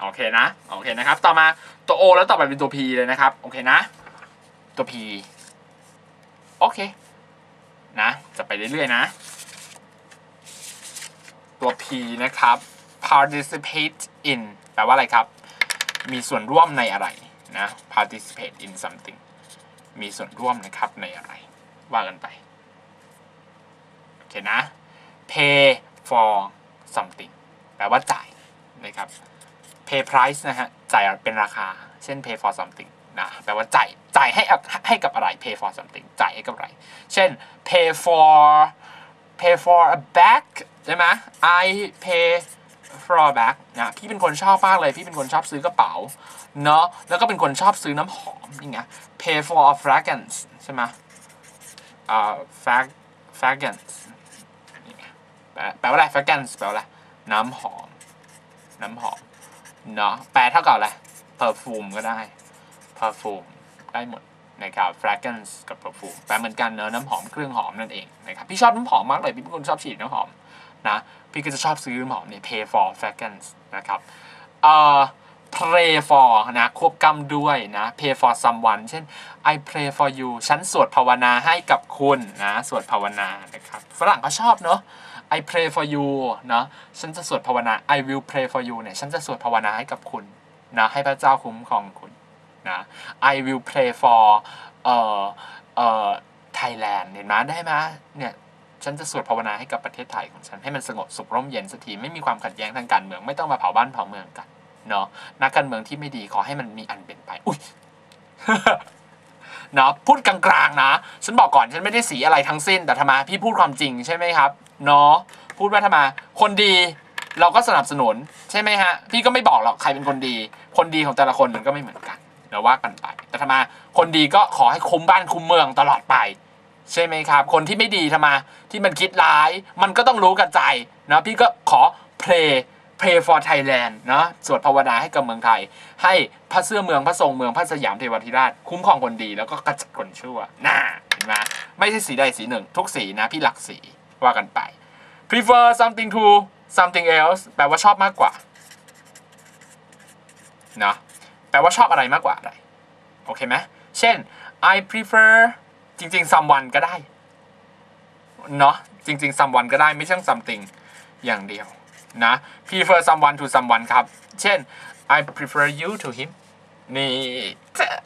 โอเคนะ โอเคนะครับ ต่อมาตัว O แล้วต่อไปเป็นตัว P เลยนะครับ โอเคนะ ตัว P โอเค นะ จะไปเรื่อยๆนะ ตัว P นะครับ participate in แปลว่าอะไรครับ มีส่วนร่วมในอะไรนะ participate in something มีส่วนร่วมนะครับในอะไร ว่ากันไป โอเคนะ pay for something แปลว่าจ่ายนะครับ pay price นะฮะจ่ายเป็นราคา เช่น pay for something นะแปลว่าจ่ายจ่ายให้ให้กับอะไร pay for something จ่ายให้กับอะไร เช่น pay for pay for a bag ใช่ไหม I pay for a bag นะพี่เป็นคนชอบมากเลย พี่เป็นคนชอบซื้อกระเป๋าเนาะแล้วก็เป็นคนชอบซื้อน้ำหอมนี่ไง pay for a fragrance ใช่ไหมอ่า frag fragrance นี่ไงแปลแปลว่าอะไร fragrance แปลว่าอะไร น้ำหอม น้ำหอม เนาะแปลเท่ากับอะไร perfume ก็ได้ perfume ได้หมดนะครับ fragrance กับ perfume แปลเหมือนกันเนอะน้ำหอมเครื่องหอมนั่นเองนะครับพี่ชอบน้ำหอมมากเลยพี่เป็นคนชอบฉีดน้ำหอมนะพี่ก็จะชอบซื้อน้ำหอมเนี่ย pay for fragrance นะครับเอ่อ pray for นะควบกำด้วยนะ pay for someone เช่น I pray for you ฉันสวดภาวนาให้กับคุณนะสวดภาวนานะครับฝรั่งก็ชอบเนอะ I pray for you เนอะฉันจะสวดภาวนา I will pray for you เนี่ย ฉันจะสวดภาวนาให้กับคุณนะ ให้พระเจ้าคุ้มครองคุณนะ I will pray for เอ่อเอ่อ Thailand เห็นไหมได้ไหมเนี่ยฉันจะสวดภาวนาให้กับประเทศไทยของฉันให้มันสงบสุขร่มเย็นสักทีไม่มีความขัดแย้งทางการเมืองไม่ต้องมาเผาบ้านเผาเมืองกันเนาะนักการเมืองที่ไม่ดีขอให้มันมีอันเป็นไปอุ้ยเนาะพูดกลางๆนะ ฉันบอกก่อนฉันไม่ได้สีอะไรทั้งสิ้นแต่ทำไมพี่พูดความจริงใช่ไหมครับ เนาะพูดว่าทำไมคนดีเราก็สนับสนุนใช่ไหมฮะ พี่ก็ไม่บอกหรอกใครเป็นคนดี คนดีของแต่ละคนมันก็ไม่เหมือนกันเดี๋ยวว่ากันไป แต่ทำไมคนดีก็ขอให้คุ้มบ้านคุ้มเมืองตลอดไป ใช่ไหมครับ คนที่ไม่ดีทำไมที่มันคิดร้าย มันก็ต้องรู้กันใจนะพี่ก็ขอ pray pray for Thailand นะสวดภาวนาให้กับเมืองไทย ให้พระเสื้อเมืองพระทรงเมืองพระสยามเทวทิราช คุ้มครองคนดีแล้วก็กระจัดคนชั่วน่าเห็นไหมไม่ใช่สีใดสีหนึ่ง ทุกสีนะพี่หลักสี ว่ากันไป prefer something to something else แปลว่าชอบมากกว่าเนาะแปลว่าชอบอะไรมากกว่าอะไรโอเคไหมเช่น I prefer จริงๆ someone ก็ได้เนาะจริงๆ someone ก็ได้ไม่ใช่ something อย่างเดียวนะ prefer someone to someone ครับ เช่น I prefer you to him นี่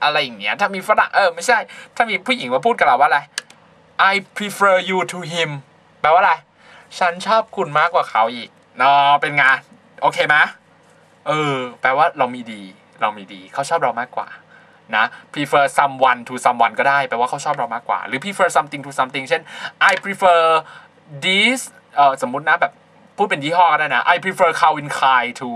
อะไรอย่างเงี้ยถ้ามีฝรั่งเออไม่ใช่ ถ้ามีผู้หญิงมาพูดกับเราว่าอะไร I prefer you to him แปลว่าอะไร ฉันชอบคุณมากกว่าเขาอีกเนาะเป็นไงโอเคไหมเออ แปลว่าเรามีดี เรามีดี เขาชอบเรามากกว่า นะ prefer someone to someone ก็ได้ แปลว่าเขาชอบเรามากกว่า หรือ prefer something to something เช่น I prefer this เอ่อสมมุตินะแบบพูดเป็นยี่ห้อก็ได้นะ I prefer Calvin Klein to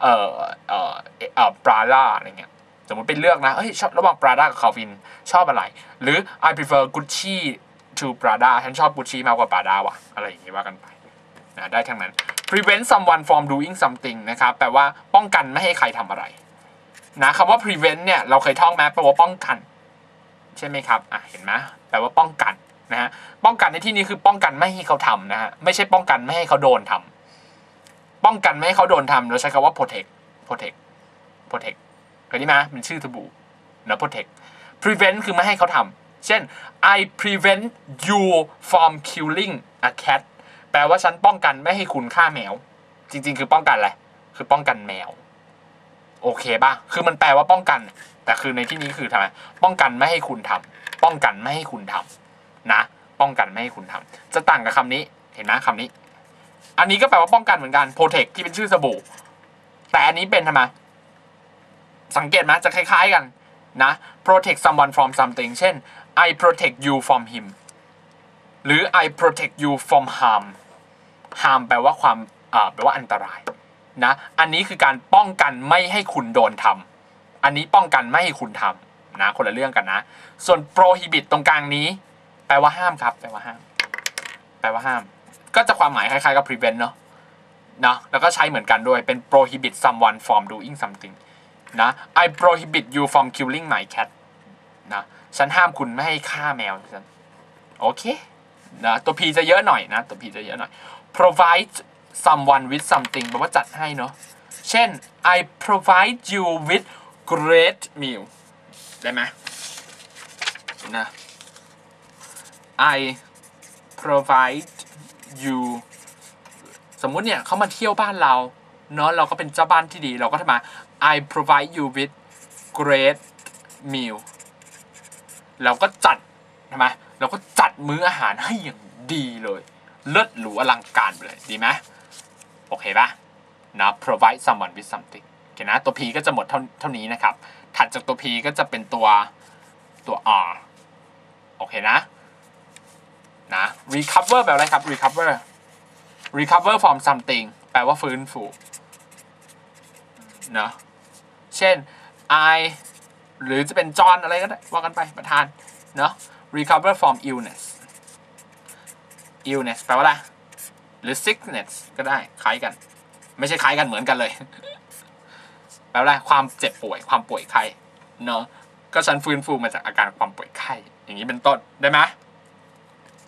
เอ่อเอ่อเอ่อ Prada อะไรเงี้ยสมมติเป็นเลือกนะเฮ้ยชอบระหว่าง Prada กับ Calvin ชอบอะไร หรือ I prefer Gucci to Prada ฉันชอบ Gucci มากกว่า Prada ว่ะ อะไรอย่างงี้ว่ากันไปนะได้ทั้งนั้น prevent someone from doing something นะครับ แปลว่าป้องกันไม่ให้ใครทำอะไรนะคำว่า prevent เนี่ย เราเคยท่องไหมแปลว่าป้องกัน ใช่ไหมครับอะเห็นไหมแปลว่าป้องกันนะฮะป้องกันในที่นี้คือป้องกันไม่ให้เขาทำนะฮะไม่ใช่ป้องกันไม่ให้เขาโดนทำป้องกันไม่ให้เขาโดนทำเราใช้คำว่า protect protect protect เคยได้ไหมมันชื่อทบูนะ protect prevent คือไม่ให้เขาทำ เช่น I prevent you from killing a cat แปลว่าฉันป้องกันไม่ให้คุณฆ่าแมว จริง ๆ คือป้องกันอะไร คือป้องกันแมว โอเคป่ะ คือมันแปลว่าป้องกัน แต่คือในที่นี้คือทำไม ป้องกันไม่ให้คุณทำป้องกันไม่ให้คุณทำนะ ป้องกันไม่ให้คุณทำจะต่างกับคำนี้ เห็นไหมคำนี้ อันนี้ก็แปลว่าป้องกันเหมือนกัน protect ที่เป็นชื่อสบู่ แต่อันนี้เป็นทำไม สังเกตไหมจะคล้าย ๆกันนะ protect someone from something เช่น I protect you from him หรือ I protect you from harm harm แปลว่าความแปลว่าอันตรายนะ อันนี้คือการป้องกันไม่ให้คุณโดนทำอันนี้ป้องกันไม่ให้คุณทำนะคนละเรื่องกันนะ ส่วน prohibit ตรงกลางนี้ แปลว่าห้ามครับ แปลว่าห้าม แปลว่าห้าม ก็จะความหมายคล้ายๆกับ prevent เนาะเนะแล้วก็ใช้เหมือนกันด้วยเป็น prohibit someone from doing something นะ I prohibit you from killing my cat นะ ฉันห้ามคุณไม่ให้ฆ่าแมวฉันโอเคนะตัว P จะเยอะหน่อยนะ ตัว P จะเยอะหน่อย provide someone with something แปลว่าจัดให้เนาะเช่น I provide you with great meal ได้ไหมนะ I provide you สมมุติเนี่ยเขามาเที่ยวบ้านเราเนาะเราก็เป็นเจ้าบ้านที่ดีเราก็ทำมา I provide you with great meal เราก็จัดทำไหมเราก็จัดมื้ออาหารให้อย่างดีเลยเลิศหรูอลังการไปเลยดีไหมโอเคปะนะ provide someone with something โอเคนะตัว P ก็จะหมดเท่าเท่านี้นะครับ ถัดจากตัว P ก็จะเป็นตัวตัว R โอเคนะนะ recover แปลว่าอะไรครับ recover recover from something แปลว่าฟื้นฟูเนอะเช่น I หรือจะเป็นจอนอะไรก็ได้ว่ากันไปประธานเนอะ recover from illness illness แปลว่าอะไร หรือ sickness ก็ได้คล้ายกัน ไม่ใช่คล้ายกันเหมือนกันเลย แปลว่าอะไรความเจ็บป่วย ความป่วยไข้เนอะก็ฉันฟื้นฟูมาจากอาการความป่วยไข้อย่างนี้เป็นต้นได้ไหม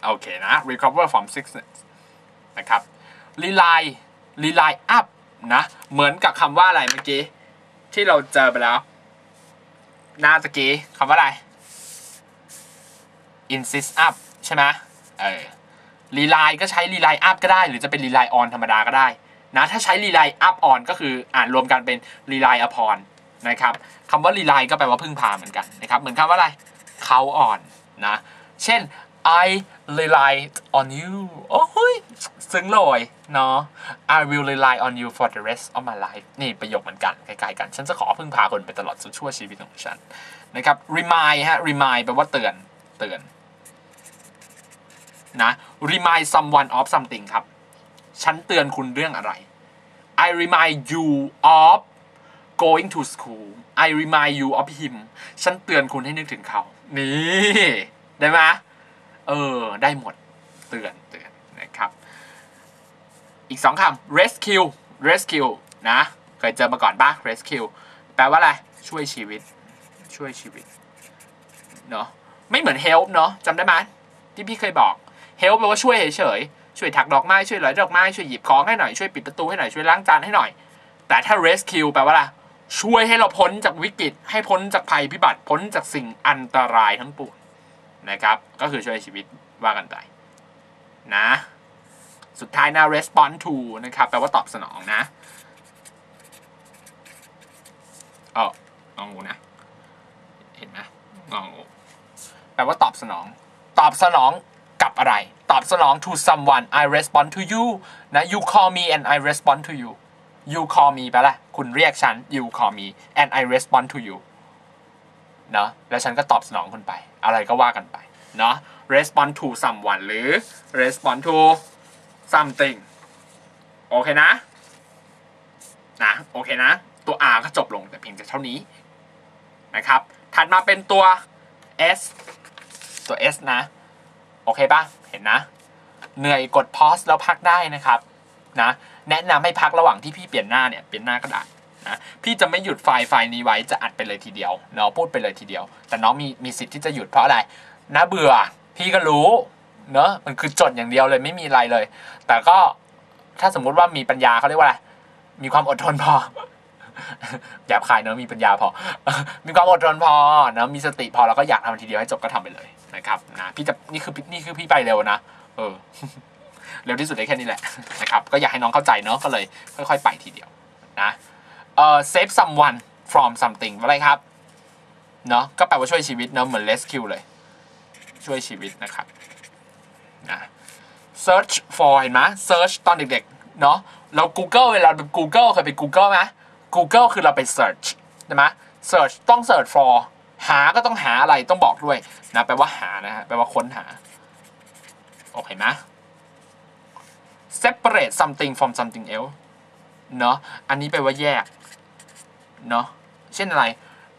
โอเคนะ recover from sickness นะครับ rely rely up นะ เหมือนกับคำว่าอะไรเมื่อกี้ ที่เราเจอไปแล้ว หน้าตะกี้คำว่าอะไร insist up ใช่ไหมเออ rely ก็ใช้ rely up ก็ได้ หรือจะเป็น rely on ธรรมดาก็ได้นะถ้าใช้ rely up on ก็คืออ่านรวมกันเป็น rely upon นะครับคำว่า rely ก็แปลว่าพึ่งพาเหมือนกันนะครับเหมือนคำว่าอะไรเขาอ่อนนะ เช่น I rely on you โอ้ย ซึ้งเลยเนาะ I will rely on you for the rest of my life นี่ประโยคเหมือนกันคล้ๆกัน ฉันจะขอพึ่งพาคนไปตลอดสุดชั่วชีวิตของฉันนะครับ remind ฮะ remind แปลว่าเตือนเตือนนะ remind someone of something ครับ ฉันเตือนคุณเรื่องอะไร I remind you of going to school I remind you of him ฉันเตือนคุณให้นึกถึงเขา นี่ ได้ไหมเออ ได้หมด เตือน เตือน อีกสองคำ rescue rescue นะ เคยเจอมาก่อนปะ rescue แปลว่าอะไร ช่วยชีวิต ช่วยชีวิต เนาะไม่เหมือน help เนาะจำได้ไหมที่พี่เคยบอก help แปลว่าช่วยเฉยๆ ช่วยถักดอกไม้ ช่วยหลอยดอกไม้ ช่วยหยิบของให้หน่อย ช่วยปิดประตูให้หน่อย ช่วยล้างจานให้หน่อย แต่ถ้า rescue แปลว่าอะไร ช่วยให้เราพ้นจากวิกฤต ให้พ้นจากภัยพิบัติ พ้นจากสิ่งอันตรายทั้งปวงนะครับ ก็คือช่วยชีวิตว่ากันไปนะ สุดท้ายนะ respond to นะครับ แปลว่าตอบสนองนะเอององูนะ เห็นไหมงองูแปลว่าตอบสนอง ตอบสนองกับอะไร ตอบสนอง to someone I respond to you นะ you call me and I respond to you you call me แปลว่าคุณเรียกฉัน you call me and I respond to you เนาะแล้วฉันก็ตอบสนองคุณไป อะไรก็ว่ากันไป เนาะ respond to someone หรือ respond to something โอเคนะ นะโอเคนะ ตัว R ก็จบลงแต่เพียงแต่เท่านี้นะครับ ถัดมาเป็นตัว S ตัว S นะ โอเคปะเห็นนะ เหนื่อยกด pause แล้วพักได้นะครับนะแนะนำให้พักระหว่างที่พี่เปลี่ยนหน้าเนี่ยเปลี่ยนหน้าก็ได้นะพี่จะไม่หยุดไฟล์ไฟล์นี้ไว้จะอัดไปเลยทีเดียวเนาะพูดไปเลยทีเดียว แต่น้องมีมีสิทธิ์ที่จะหยุดเพราะอะไรน่าเบื่อพี่ก็รู้ เนอะมันคือจดอย่างเดียวเลยไม่มีอะไรเลย แต่ก็ถ้าสมมุติว่ามีปัญญาเขาเรียกว่าอะไรมีความอดทนพอหยาบคายเนอะมีปัญญาพอ มีความอดทนพอเนอะมีสติพอแล้วก็อยากทำทีเดียวให้จบก็ทำไปเลยนะครับนะพี่จะนี่คือนี่คือพี่ไปเร็วนะเออเร็วที่สุดได้แค่นี้แหละนะครับก็อยากให้น้องเข้าใจเนอะก็เลยค่อยๆไปทีเดียวนะเอ่อ save someone from something อะไรครับเนอะก็แปลว่าช่วยชีวิตเนอะเหมือน rescue เลย ช่วยชีวิตนะครับ search for เห็นไหม search ตอนเด็กๆ เนาะเรา Google เวลา Google เคยไป Google ไหม Google คือเราไป search ใช่ไหม search ต้อง search for หาก็ต้องหาอะไรต้องบอกด้วยนะแปลว่าหานะฮะแปลว่าค้นหา โอเคไหม separate something from something else เนาะอันนี้แปลว่าแยก เนาะเช่นอะไร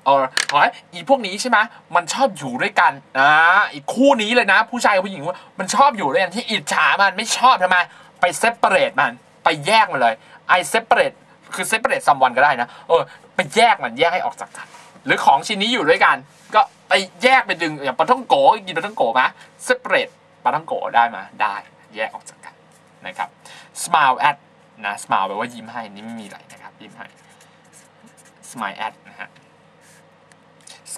เออเฮ้ยอีพวกนี้ใช่ไหมมันชอบอยู่ด้วยกันอ่าอีกคู่นี้เลยนะ ผู้ชายกับผู้หญิงว่ามันชอบอยู่ด้วยกันที่อิจฉามันไม่ชอบทำไมไป separate มันไปแยกมันเลย I separate คือ separate someone ก็ได้นะเออไปแยกมันแยกให้ออกจากกัน หรือของชิ้นนี้อยู่ด้วยกัน ก็ไปแยกไปดึงอย่างปลาท่องโกกินปลาท่องโกไหม separate ปลาท่องโกได้มได้แยกออกจากกันนะครับ smile at นะ smile แปลว่ายิ้มให้นี่ไม่มีอะไรนะครับยิ้มให้ smile at นะฮะ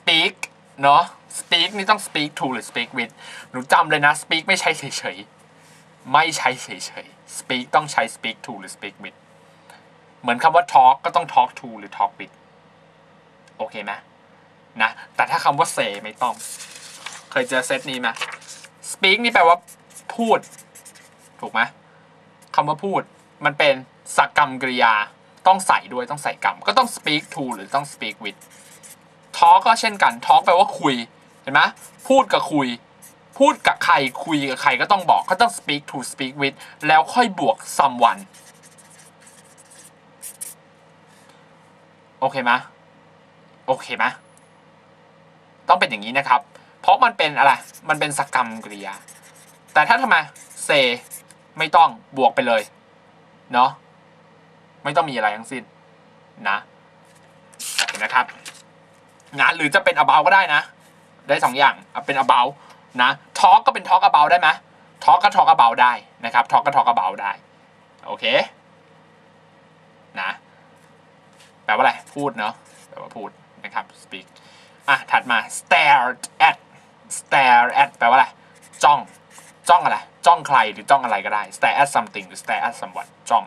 speak เนาะ speak นี่ต้อง speak to หรือ speak with หนูจำเลยนะ speak ไม่ใช่เฉยๆ ไม่ใช่เฉยๆ speak ต้องใช้ speak to หรือ speak with เหมือนคำว่า talk ก็ต้อง talk to หรือ talk with โอเคไหมนะ แต่ถ้าคำว่า say ไม่ต้อง เคยเจอเซตนี้ไหม speak นี่แปลว่าพูด ถูกไหมคำว่าพูด มันเป็นสักกรรมกริยา ต้องใส่ด้วยต้องใส่กรรม ก็ต้อง speak to หรือต้อง speak with talk ก็เช่นกัน talk แปลว่าคุยเห็นไหมพูดกับคุย พูดกับใครคุยกับใครก็ต้องบอกก็ต้อง speak to speak with แล้วค่อยบวก someone โอเคไหมโอเคไหมต้องเป็นอย่างนี้นะครับ เพราะมันเป็นอะไร มันเป็นสกรรมกริยา แต่ถ้าทำไม say ไม่ต้องบวกไปเลย เนาะไม่ต้องมีอะไรทั้งสิ้นนะเห็นนะครับ งานหรือจะเป็น about ก็ได้นะ ได้สองอย่างเป็น about นะ talk ก็เป็น talk about ได้ไหม talk ก็ talk about ได้นะครับ talk ก็ talk about ได้ โอเค นะ แปลว่าอะไร พูดเนาะแปลว่าพูดนะครับ speak อะ ถัดมา stare at stare at แปลว่าอะไร จ้อง จ้องอะไร จ้องใครหรือจ้องอะไรก็ได้ stare at something หรือ stare at someone จ้อง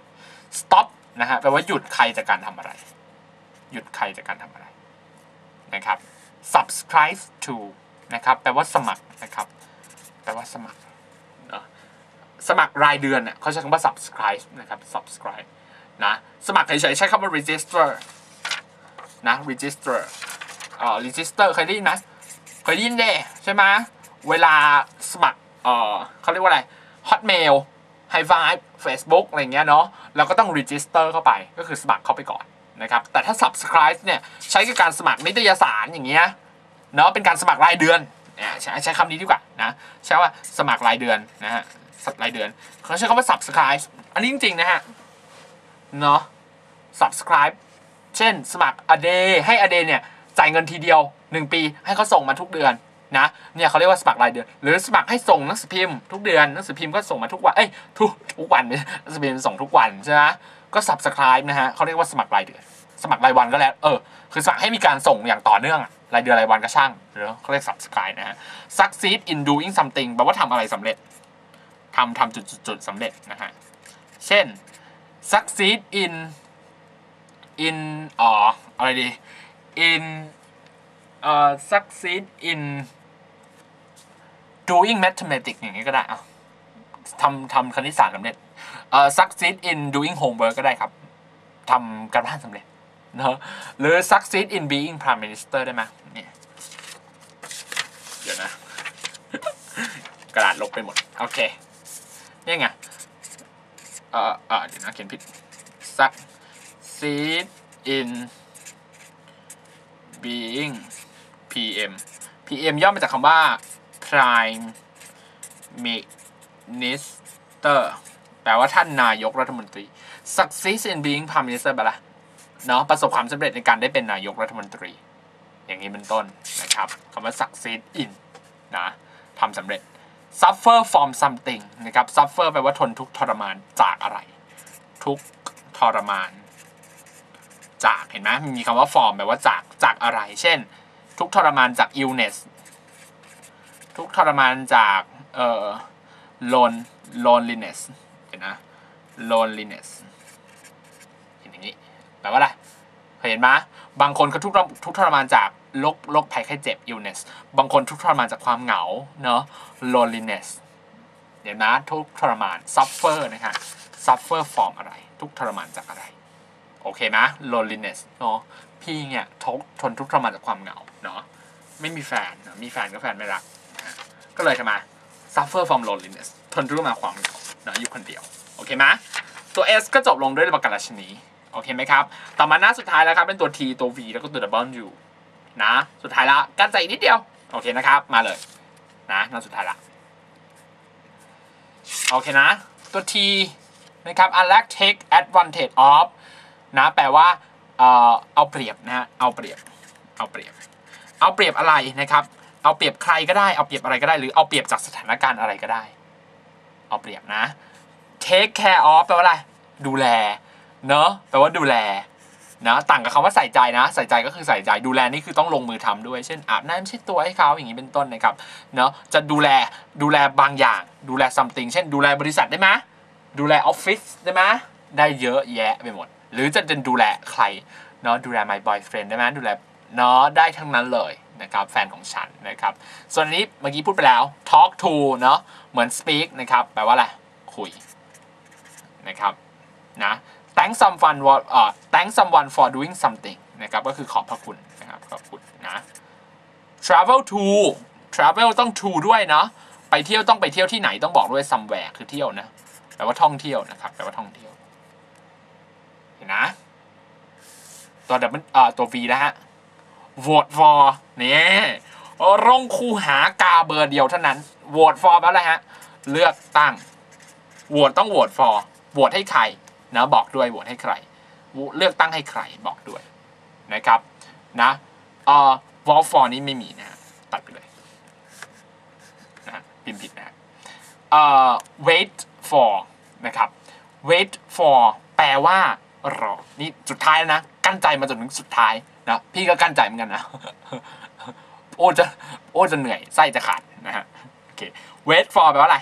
stop นะฮะ แปลว่าหยุดใครจากการทำอะไร หยุดใครจากการทำอะไร นะครับ subscribe to นะครับแปลว่าสมัครนะครับแปลว่าสมัครสมัครรายเดือนเนี่ยเขาใช้คำว่า subscribe นะครับ subscribe นะสมัครเฉยๆใช้คำว่า register นะ register เอ่อ register เคยได้ยินไหมเคยได้ยินเด้ใช่ไหมเวลาสมัครเอ่อเขาเรียกว่าอะไร hotmail high five facebook อะไรเงี้ยเนาะเราก็ต้อง register เข้าไปก็คือสมัครเข้าไปก่อน นะครับแต่ถ้า subscribe เนี่ยใช้กับการสมัครนิตยสารอย่างเงี้ยเนาะเป็นการสมัครรายเดือนใช้ใช้คำนี้ดีกว่านะใช้ว่าสมัครรายเดือนนะฮะรายเดือนเขาใช้คำว่า subscribe อันนี้จริงๆนะฮะเนาะ subscribe เช่นสมัคร a day ให้ a day เนี่ยจ่ายเงินทีเดียว 1 ปีให้เขาส่งมาทุกเดือนนะเนี่ยเขาเรียกว่าสมัครรายเดือน หรือสมัครให้ส่งหนังสือพิมพ์ทุกเดือนหนังสือพิมพ์ก็ส่งมาทุกวันเอ้ยทุกทุกวันหนังสือพิมพ์ส่งทุกวันใช่ไหม ก็ subscribe นะฮะเขาเรียกว่าสมัครรายเดือน สมัครรายวันก็แล้ว เออ คือสมัครให้มีการส่งอย่างต่อเนื่องรายเดือนรายวันก็ช่างหรือเขาเรียก subscribe นะฮะ succeed in doing something แปลว่าทำอะไรสำเร็จทำทำจุดๆๆสำเร็จนะฮะ เช่น succeed in in อ๋ออะไรดี in เอ่อ succeed in doing mathematics อย่างนี้ก็ได้อะทำทำคณิตศาสตร์สำเร็จ เอ่อ succeed in doing homework ก็ได้ครับทำการบ้านสำเร็จเนอะหรือ succeed in being prime minister ได้ไหมเนี่ยเดี๋ยวนะ กระดาษลบไปหมด โอเคนี่ไงเอ่อเอ่อเดี๋ยวนะเขียนผิด succeed in being PM PM ย่อมาจากคำว่า prime minister แปลว่าท่านนายกรัฐมนตรี success in being prime minister แปละเนาะประสบความสำเร็จในการได้เป็นนายกรัฐมนตรี อย่างนี้เป็นต้นนะครับคำว่า succeed in นะทำสำเร็จ suffer from something นะครับ suffer แปลว่าทนทุกทรมานจากอะไร ทุกทรมาน จากเห็นไหมมีคำว่า from แปลว่าจากจากอะไร เช่น ทุกทรมานจาก illness ทุกทรมานจากเอ่อ lone loneliness เห็นนะ loneliness เห็นอย่างนี้แปลว่าอะไรเห็นไหมบางคนก็ทุกทุกทรมานจากโรคโรคภัยไข้เจ็บ illness บางคนทุกข์ทรมานจากความเหงาเนาะ loneliness เดี๋ยวนะทุกข์ทรมาน suffer นะฮะ suffer from อะไร ทุกข์ทรมานจากอะไร โอเคนะ loneliness เนาะพี่เนี่ยทกทนทุกข์ทรมานจากความเหงาเนาะไม่มีแฟนมีแฟนก็แฟนไม่รัก ก็เลยทำไม suffer from loneliness ทนทุกข์มาความเหงา เนาะอยู่คนเดียวโอเคไหมตัว S ก็จบลงด้วยประการชนีโอเคไหมครับต่อมาหน้าสุดท้ายแล้วครับเป็นตัว T ตัว V แล้วก็ตัว W นะสุดท้ายละการใจอีกนิดเดียวโอเคนะครับมาเลยนะหน้าสุดท้ายละโอเคนะตัว T นะครับ unlike take advantage of นะแปลว่าเอ่อเอาเปรียบนะฮะเอาเปรียบเอาเปรียบ เอาเปรียบอะไรนะครับ เอาเปรียบใครก็ได้เอาเปรียบอะไรก็ได้ หรือเอาเปรียบจากสถานการณ์อะไรก็ได้ เอาเปรียบนะ take care of แปลว่าอะไร ดูแล เนอะแปลว่าดูแลนะต่างกับคำว่าใส่ใจนะ ใส่ใจก็คือใส่ใจดูแลนี่คือต้องลงมือทำด้วย เช่นอาบน้ำเช็ดตัวให้เขาอย่างนี้เป็นต้นนะครับเนาะจะดูแลดูแลบางอย่าง ดูแล something เช่นดูแลบริษัทได้ไหมดูแลออฟฟิศได้ไหมได้เยอะแยะไปหมด หรือจะจะดูแลใครเนาะดูแล my boyfriend ได้ไหมดูแลเนาะได้ทั้งนั้นเลย นะครับแฟนของฉันนะครับส่วนนี้เมื่อกี้พูดไปแล้ว talk to เนาะเหมือน speak นะครับแปลว่าอะไรคุยนะครับนะ thank someone for เอ่อ thank someone for doing something นะครับก็คือขอบพระคุณนะครับขอบคุณนะ travel to travel ต้อง to ด้วยเนาะไปเที่ยวต้องไปเที่ยวที่ไหนต้องบอกด้วย somewhere คือเที่ยวนะแปลว่าท่องเที่ยวนะครับแปลว่าท่องเที่ยวเห็นนะตัว W เอ่อตัว V นะฮะ vote for นี่ร่งคูหากาเบอร์เดียวเท่านั้น vote for แปลว่าอะไรฮะ เลือกตั้ง vote ต้อง vote for โหวตให้ใครนะบอกด้วยโหวตให้ใครเลือกตั้งให้ใครบอกด้วยนะครับนะเอ่อ vote for นี้ไม่มีนะตัดไปเลยนะพิมพ์ผิดนะฮะเอ่อ wait for นะครับ wait for แปลว่ารอ นี่สุดท้ายแล้วนะ กั้นใจมาจนถึงสุดท้าย นะพี่ก็กั้นใจเหมือนกันนะโอ้จะโอ้จะเหนื่อยไส้จะขาดนะฮะโอเค wait for แปลว่าอะไร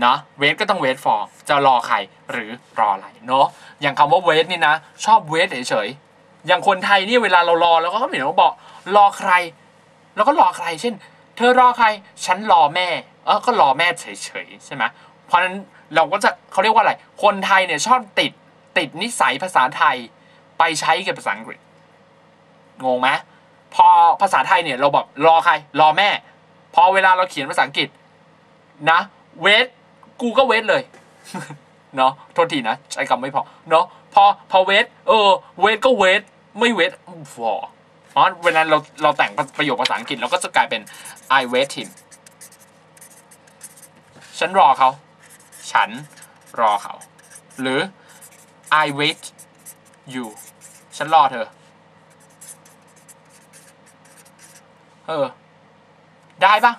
เนาะ wait ก็ต้อง wait for จะรอใครหรือรออะไรเนาะอย่างคำว่า wait นี่นะ ชอบ wait เฉยๆอย่างคนไทยนี่เวลาเรารอแล้วก็เห็นว่าบอกรอใคร แล้วก็รอใคร เช่น เธอรอใคร ฉันรอแม่เออก็รอแม่เฉยๆใช่ไหมเพราะฉะนั้นเราก็จะเขาเรียกว่าอะไร คนไทยเนี่ยชอบติดติดนิสัยภาษาไทยไปใช้กับภาษาอังกฤษ งงไหมพอภาษาไทยเนี่ยเราบอกรอใคร รอแม่ พอเวลาเราเขียนภาษาอังกฤษ นะเวทกูก็เวทเลยเนาะโทษทีนะใช้คำไม่พอเนาะพอพอเวทเออเวทก็เวทไม่เวทฟอเพราะเวลาเราเราแต่งประโยคภาษาอังกฤษเราก็จะกลายเป็น I wait him ฉันรอเขา ฉันรอเขา หรือ I wait you ฉันรอเธอ เออ ได้ปะ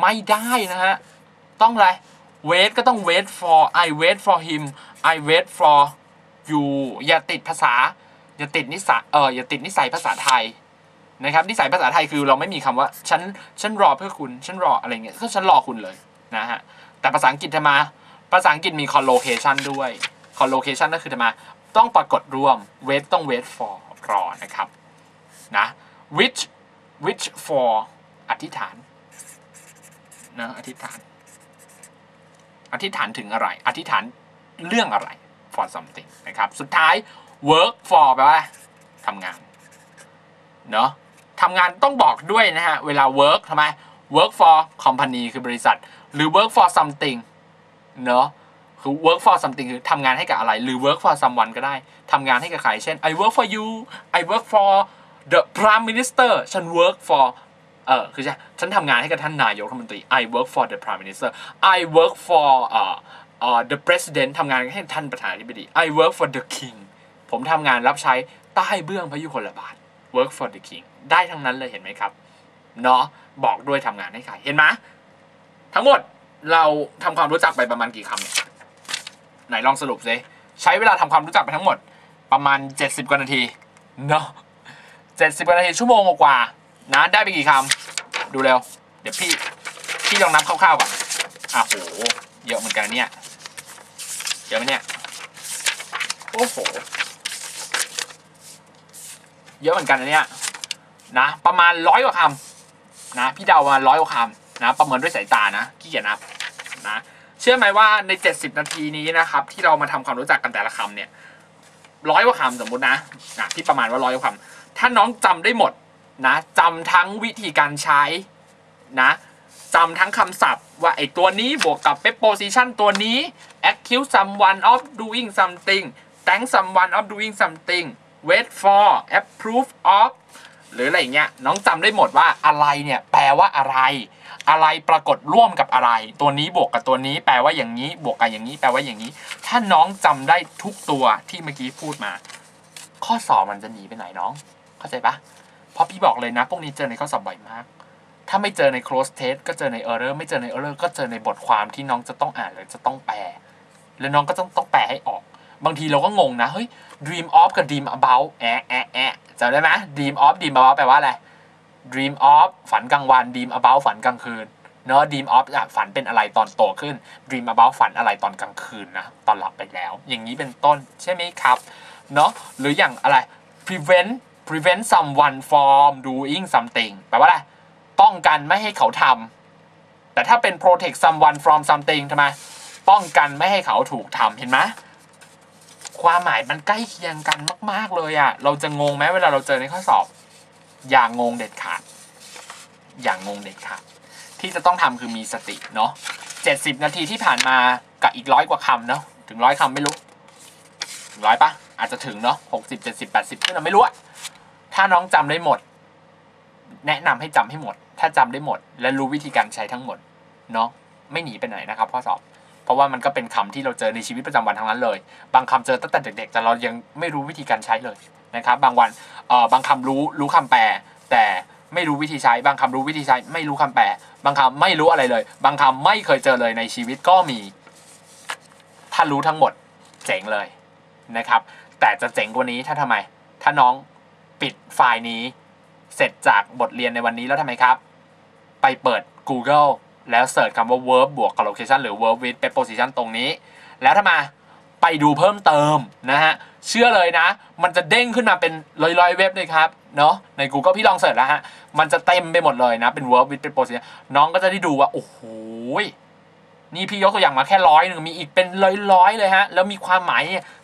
ไม่ได้นะฮะ ต้องอะไร wait ก็ต้อง wait for I wait for him I wait for you อย่าติดภาษา อย่าติดนิสัยเอออย่าติดนิสัยภาษาไทยนะครับนิสัยภาษาไทยคือเราไม่มีคำว่าฉันฉันรอเพื่อคุณฉันรออะไรเงี้ยก็ฉันรอคุณเลยนะฮะแต่ภาษาอังกฤษทำไมาภาษาอังกฤษมี collocation ด้วย collocation ก็คือทำไมาต้องปรากฏร่วม wait ต้อง wait for รอนะครับนะ which which for อธิษฐานนะอธิษฐาน อธิษฐานถึงอะไร อธิษฐานเรื่องอะไร for something นะครับ สุดท้าย work for แปลว่าทำงาน เนาะทำงานต้องบอกด้วยนะฮะ เวลา work ทำไม work for company คือบริษัท หรือ work for something เนาะคือ work for something คือทำงานให้กับอะไร หรือ work for someone ก็ได้ทำงานให้กับใคร เช่น I work for you I work for the prime minister ฉัน work for เออคือฉันทำงานให้กับท่านนายกรัฐมนตรี I work for the prime minister I work for เอ่อเอ่อ the president ทำงานให้ท่านประธานาธิบดี I work for the king ผมทำงานรับใช้ใต้เบื้องพระยุคลบาท work for the king ได้ทั้งนั้นเลยเห็นไหมครับ เนาะบอกด้วยทำงานให้ใคร เห็นไหมทั้งหมดเราทำความรู้จักไปประมาณกี่คำเนี่ยไหนลองสรุปซิใช้เวลาทำความรู้จักไปทั้งหมดประมาณ 70 กว่านาทีเนาะ 70กว่านาทีชั่วโมงกว่านะได้ไปกี่คำดูเร็ว เดี๋ยวพี่พี่ลองนับคร่าวๆก่อนอะโหเยอะเหมือนกันเนี่ยเยอะไหมเนี่ยโอ้โหเยอะเหมือนกันนะเนี่ยนะประมาณร้อยกว่าคำนะพี่เดาประมาณร้อยกว่าคำนะประเมินด้วยสายตานะขี้เกียจนับนะเชื่อไหมว่าใน 70 นาทีนี้นะครับ ที่เรามาทำความรู้จักกันแต่ละคำเนี่ยร้อยกว่าคำสมมุตินะนะที่ประมาณว่าร้อยกว่าคำ ถ้าน้องจำได้หมดนะจำทั้งวิธีการใช้นะจำทั้งคำศัพท์ ว่าไอตัวนี้บวกกับ preposition ตัวนี้ accuse someone of doing something thank someone of doing something wait for approve of หรืออะไรเงี้ยน้องจำได้หมดว่าอะไรเนี่ยแปลว่าอะไร อะไรปรากฏร่วมกับอะไร ตัวนี้บวกกับตัวนี้ แปลว่าอย่างนี้ บวกกับอย่างนี้ แปลว่าอย่างนี้ ถ้าน้องจำได้ทุกตัวที่เมื่อกี้พูดมา ข้อสอบมันจะหนีไปไหนน้อง เข้าใจปะเพราะพี่บอกเลยนะ พวกนี้เจอในข้อสอบบ่อยมาก ถ้าไม่เจอใน close test ก็เจอใน error ไม่เจอใน error ก็เจอในบทความที่น้องจะต้องอ่านหรือจะต้องแปล แล้วน้องก็ต้องต้องแปลให้ออก บางทีเราก็งงนะ เฮ้ย dream of กับ dream about แอะแอะแอะจำได้ไหม dream of dream about แปลว่าอะไร dream of ฝันกลางวัน dream about ฝันกลางคืนเนอะ dream of อะฝันเป็นอะไรตอนโตขึ้น dream about ฝันอะไรตอนกลางคืนนะตอนหลับไปแล้ว อย่างนี้เป็นต้นใช่ไหมครับเนอะหรืออย่างอะไร prevent prevent someone from doing something แปลว่าอะไร ป้องกันไม่ให้เขาทำ แต่ถ้าเป็น protect someone from something ทำไม ป้องกันไม่ให้เขาถูกทำ เห็นไหม ความหมายมันใกล้เคียงกันมาก ๆ เลยอะเราจะงงไหมเวลาเราเจอในข้อสอบ อย่างงงเด็ดขาด อย่างงงเด็ดขาด ที่จะต้องทำคือมีสติเนาะเจ็ดสิบนาทีที่ผ่านมากับอีกร้อยกว่าคำเนาะ ถึงร้อยคำไม่รู้ถึงร้อยปะอาจจะถึงเนาะหกสิบเจ็ดสิบแปดสิบขึ้นเราไม่รู้อะ ถ้าน้องจำได้หมด แนะนำให้จำให้หมด ถ้าจำได้หมด และรู้วิธีการใช้ทั้งหมดเนาะไม่หนีไปไหนนะครับข้อสอบ เพราะว่ามันก็เป็นคำที่เราเจอในชีวิตประจำวันทั้งนั้นเลย บางคำเจอตั้งแต่เด็ก ๆ แต่เรายังไม่รู้วิธีการใช้เลยนะครับ บางวันเอ่อบางคำรู้รู้คำแปล แต่ไม่รู้วิธีใช้ บางคำรู้วิธีใช้ ไม่รู้คำแปล บางคำไม่รู้อะไรเลย บางคำไม่เคยเจอเลยในชีวิตก็มี ถ้ารู้ทั้งหมด เจ๋งเลยนะครับ แต่จะเจ๋งกว่านี้ถ้าทำไม ถ้าน้อง ปิดไฟล์นี้ เสร็จจากบทเรียนในวันนี้แล้วทำไมครับ ไปเปิด Google แล้วเสิร์ชคำว่า verb บวกกับ location หรือ verb with preposition ตรงนี้ แล้วถ้ามาไปดูเพิ่มเติมนะฮะ เชื่อเลยนะ มันจะเด้งขึ้นมาเป็นร้อยๆเว็บเลยครับ เนาะใน Google พี่ลองเสิร์ชแล้วฮะ มันจะเต็มไปหมดเลยนะ เป็น verb with preposition น้องก็จะได้ดูว่า โอ้โหนี่พี่ยกตัวอย่างมาแค่ร้อยหนึ่งมีอีกเป็นร้อยๆเลยฮะ แล้วมีความหมาย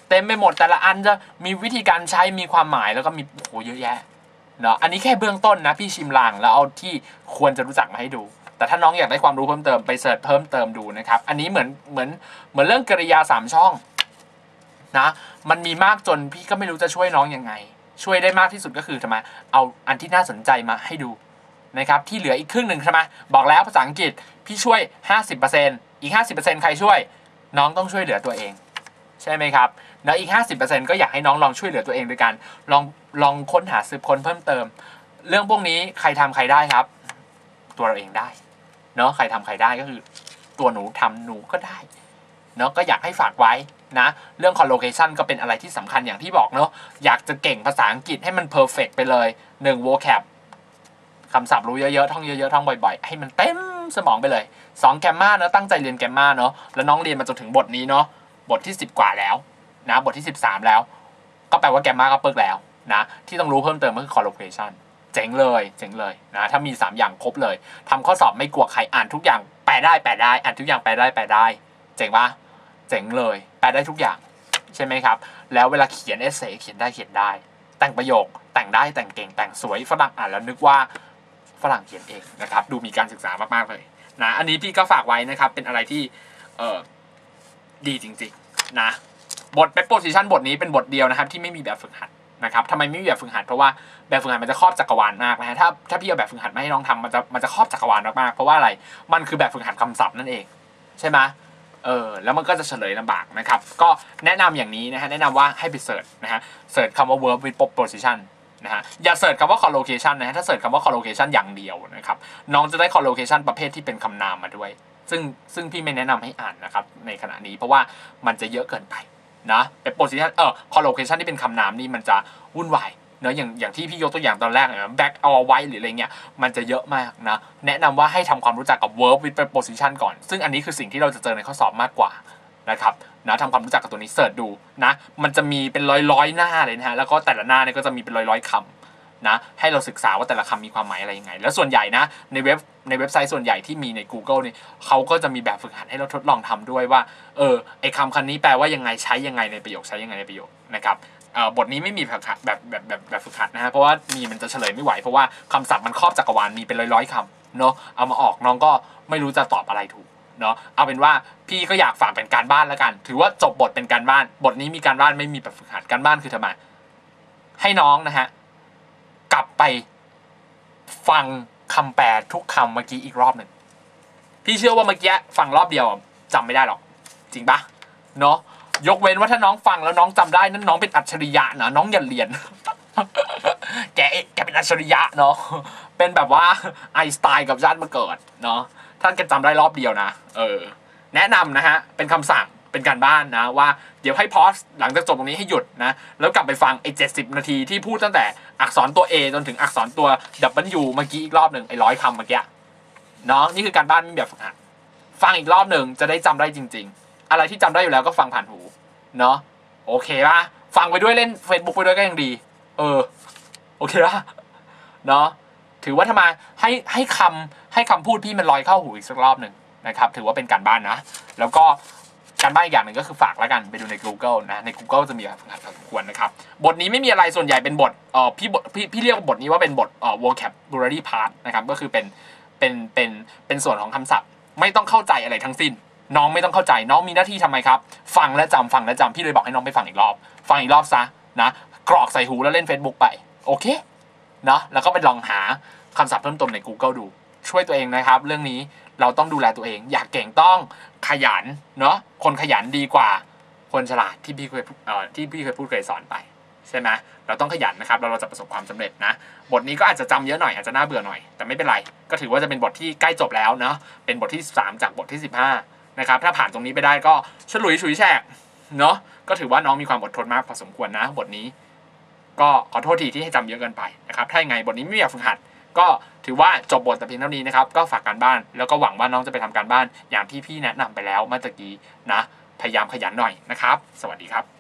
เต็มไปหมดแต่ละอันจะมีวิธีการใช้มีความหมายแล้วก็มีโอ้โหเยอะแยะเนาะอันนี้แค่เบื้องต้นนะพี่ชิมลางแล้วเอาที่ควรจะรู้จักมาให้ดู แต่ถ้าน้องอยากได้ความรู้เพิ่มเติมไปเสิร์ชเพิ่มเติมดูนะครับอันนี้เหมือนเหมือนเหมือนเรื่องกริยาสามช่องนะมันมีมากจนพี่ก็ไม่รู้จะช่วยน้องยังไง ช่วยได้มากที่สุดก็คือทำไมเอาอันที่น่าสนใจมาให้ดูนะครับที่เหลืออีกครึ่งหนึ่งใช่ไหมบอกแล้วภาษาอังกฤษพี่ช่วย 50%อีก 50%ใครช่วย น้องต้องช่วยเหลือตัวเอง ใช่ไหมครับ แล้วอีก 50%ก็อยากให้น้องลองช่วยเหลือตัวเองด้วยกันลองลองค้นหาสืบค้นเพิ่มเติม เรื่องพวกนี้ใครทำใครได้ครับ ตัวเราเองได้เนาะใครทำใครได้ก็คือ ตัวหนูทำหนูก็ได้เนาะก็อยากให้ฝากไว้นะ เรื่อง collocation ก็เป็นอะไรที่สำคัญอย่างที่บอกเนาะอยากจะเก่งภาษาอังกฤษให้มัน perfect ไปเลย1 vocab คำศัพท์รู้เยอะๆ ท่องเยอะๆ ท่องบ่อยๆ ให้มันเต็มสมองไปเลย2แกมมาเนาะตั้งใจเรียนแกมมาเนาะแล้วน้องเรียนมาจนถึงบทนี้เนาะบทที่ 10 กว่าแล้ว นะบทที่ 13 แล้ว ก็แปลว่าแกมมาก็เปิกแล้วนะที่ต้องรู้เพิ่มเติมก็คือ collocation เจ๋งเลยเจ๋งเลยนะถ้ามี 3 อย่างครบเลยทำข้อสอบไม่กลัวใครอ่านทุกอย่างแปลได้แปลได้อ่านทุกอย่างแปลได้แปลได้ เจ๋งปะเจ๋งเลย แปลได้ทุกอย่างใช่ไหมครับ แล้วเวลาเขียนเอเซเขียนได้เขียนได้ แต่งประโยคแต่งได้แต่งเก่งแต่งสวยฝรั่งอ่านแล้วนึกว่าฝรั่งเขียนเองนะครับ ดูมีการศึกษามากๆเลยนะอันนี้พี่ก็ฝากไว้นะครับเป็นอะไรที่เออดีจริงๆนะ บท preposition บทนี้เป็นบทเดียวนะครับที่ไม่มีแบบฝึกหัดนะครับทำไมไม่มีแบบฝึกหัดเพราะว่าแบบฝึกหัดมันจะครอบจักรวาลมากนะฮะถ้าถ้าพี่เอาแบบฝึกหัดมาให้น้องทำมันจะมันจะครอบจักรวาลมากๆเพราะว่าอะไรมันคือแบบฝึกหัดคำศัพท์นั่นเอง ใช่ไหมเออแล้วมันก็จะเฉลยลำบากนะครับก็แนะนำอย่างนี้นะฮะแนะนำว่าให้ไปเสิร์ชนะฮะเสิร์ชคำว่า verb with preposition นะฮะอย่าเสิร์ชคำว่า collocation นะฮะถ้าเสิร์ชคำว่า collocation อย่างเดียวนะครับน้องจะได้ collocation ประเภทที่เป็นคำนามมาด้วย ซึ่งซึ่งพี่ไม่แนะนำให้อ่านนะครับในขณะนี้เพราะว่ามันจะเยอะเกินไป นะเป็น position เออ collocation ที่เป็นคำนามนี่มันจะวุ่นวายเนาะอย่างอย่างที่พี่ยกตัวอย่างตอนแรกเนี่ย back or w h i t หรืออะไรเงี้ยมันจะเยอะมากนะ แนะนำว่าให้ทำความรู้จักกับ verb with preposition ก่อน ซึ่งอันนี้คือสิ่งที่เราจะเจอในข้อสอบมากกว่านะครับนะทำความรู้จักกับตัวนี้เสิร์ชดูนะ มันจะมีเป็นร้อยร้อยๆหน้าเลยนะฮะแล้วก็แต่ละหน้าเนี่ยก็จะมีเป็นร้อยร้อยๆคำ นะให้เราศึกษาว่าแต่ละคำมีความหมายอะไรยังไง แล้วส่วนใหญ่นะในเว็บในเว็บไซต์ส่วนใหญ่ที่มีใน Google นี่เขาก็จะมีแบบฝึกหัดให้เราทดลองทำด้วยว่าเออไอคำคันนี้แปลว่ายังไงใช้ยังไงในประโยคใช้ยังไงในประโยคนะครับออบทนี้ไม่มีแบบแบบแบบแบบแบบฝึกหัดนะฮะเพราะว่ามีมันจะเฉลยไม่ไหว เพราะว่าคำศัพท์มันครอบจักรวาลมีเป็นร้อยๆคำเนาะเอามาออกน้องก็ไม่รู้จะตอบอะไรถูกเนาะเอาเป็นว่าพี่ก็อยากฝากเป็นการบ้านแล้วกัน ถือว่าจบบทเป็นการบ้าน บทนี้มีการบ้านไม่มีแบบฝึกหัดการบ้านคือทำไมให้น้องนะฮะ กลับไปฟังคำแปลทุกคำเมื่อกี้อีกรอบหนึ่งพี่เชื่อว่าเมื่อกี้ฟังรอบเดียวจำไม่ได้หรอก จริงปะเนาะยกเว้นว่าถ้าน้องฟังแล้วน้องจำได้นั่นน้องเป็นอัจฉริยะนะน้องอย่าเรียน แกแกเป็นอัจฉริยะเนาะเป็นแบบว่าไอสไตน์กับชาติมาเกิดเนาะท่านแกจำได้รอบเดียวนะ เออ แนะนำนะฮะ เป็นคำสั่ง เป็นการบ้านนะว่าเดี๋ยวให้พอสหลังจากจบตรงนี้ให้หยุดนะแล้วกลับไปฟังไอ้เจ็นาทีที่พูดตั้งแต่อักษรตัว A จนถึงอักษรตัว W เมื่อกี้อีกรอบหนึ่งไอ้ร้อยคำเมื่อกี้เนาะนี่คือการบ้านไม่แบบฝึกหัดฟังอีกรอบหนึ่งจะได้จำได้จริง ๆ อะไรที่จำได้อยู่แล้วก็ฟังผ่านหูเนาะโอเคปะฟังไปด้วยเล่น Facebook ไปด้วยก็ยังดี เออ โอเคปะเนาะถือว่าถ้ามให้ให้คำให้คำพูดพี่มันลอยเข้าหูอีกสักรอบหนึ่งนะครับ ถือว่าเป็นการบ้านนะ แล้วก็ การบ้านอีกอย่างหนึ่งก็คือฝากแล้วกันไปดูใน Google นะใน Google จะมีแบบฝึกหัดพอสมควรนะครับบทนี้ไม่มีอะไรส่วนใหญ่เป็นบทเอ่อพี่บทพี่พี่เรียกบทนี้ว่าเป็นบทเอ่อ vocabulary part นะครับก็คือเป็นเป็นเป็นเป็นส่วนของคำศัพท์ ไม่ต้องเข้าใจอะไรทั้งสิ้น น้องไม่ต้องเข้าใจน้องมีหน้าที่ทำไมครับ ฟังและจำฟังและจำพี่เลยบอกให้น้องไปฟังอีกรอบ ฟังอีกรอบซะนะกรอกใส่หูแล้วเล่น Facebook ไปโอเคเนาะแล้วก็ไปลองหาคำศัพท์เพิ่มเติมใน Google ดู ช่วยตัวเองนะครับ เรื่องนี้เราต้องดูแลตัวเอง อยากเก่งต้อง ขยันเนาะคนขยันดีกว่าคนฉลาดที่พี่เคยเอ่อที่พี่เคยพูดเคยสอนไปใช่ไหมเราต้องขยันนะครับเราจะประสบความสำเร็จนะ บทนี้ก็อาจจะจำเยอะหน่อยอาจจะน่าเบื่อหน่อย แต่ไม่เป็นไร ก็ถือว่าจะเป็นบทที่ใกล้จบแล้วเนาะเป็นบทที่ 3 จากบทที่ 15นะครับถ้าผ่านตรงนี้ไปได้ก็ฉลุยฉุยแฉกเนาะก็ถือว่าน้องมีความอดทนมากพอสมควรนะ บทนี้ ก็ขอโทษทีที่ให้จำเยอะเกินไปนะครับถ้ายังไงบทนี้ไม่อยากฝึกหัด ก็ถือว่าจบบทแต่เพียงเท่านี้นะครับ ก็ฝากการบ้าน แล้วก็หวังว่าน้องจะไปทำการบ้านอย่างที่พี่แนะนำไปแล้วเมื่อกี้นะ พยายามขยันหน่อยนะครับ สวัสดีครับ